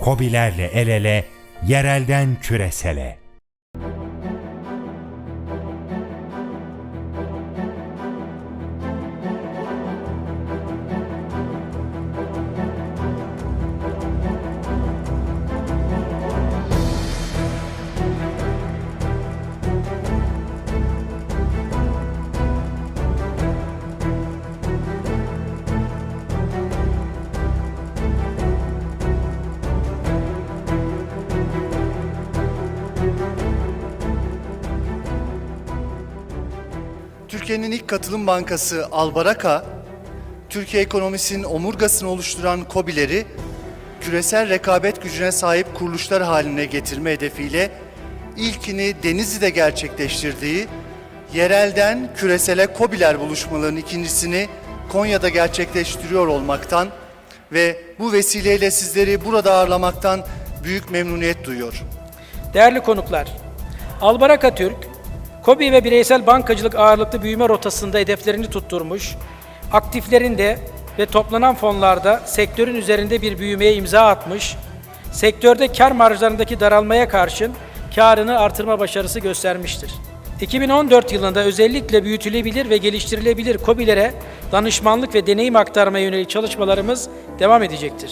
Kobilerle el ele, yerelden küresele. Türkiye'nin ilk katılım bankası Albaraka, Türkiye ekonomisinin omurgasını oluşturan KOBİ'leri küresel rekabet gücüne sahip kuruluşlar haline getirme hedefiyle ilkini Denizli'de gerçekleştirdiği yerelden küresele KOBİ'ler buluşmalarının ikincisini Konya'da gerçekleştiriyor olmaktan ve bu vesileyle sizleri burada ağırlamaktan büyük memnuniyet duyuyor. Değerli konuklar, Albaraka Türk, KOBİ ve bireysel bankacılık ağırlıklı büyüme rotasında hedeflerini tutturmuş, aktiflerinde ve toplanan fonlarda sektörün üzerinde bir büyümeye imza atmış, sektörde kar marjlarındaki daralmaya karşın karını artırma başarısı göstermiştir. 2014 yılında özellikle büyütülebilir ve geliştirilebilir KOBİ'lere danışmanlık ve deneyim aktarmaya yönelik çalışmalarımız devam edecektir.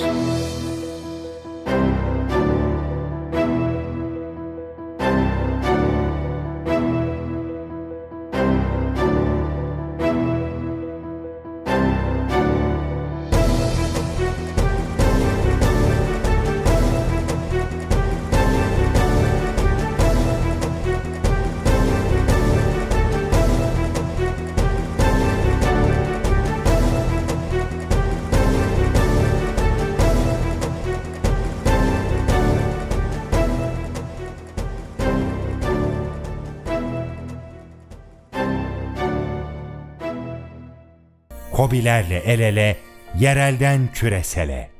Kobilerle el ele, yerelden küresele.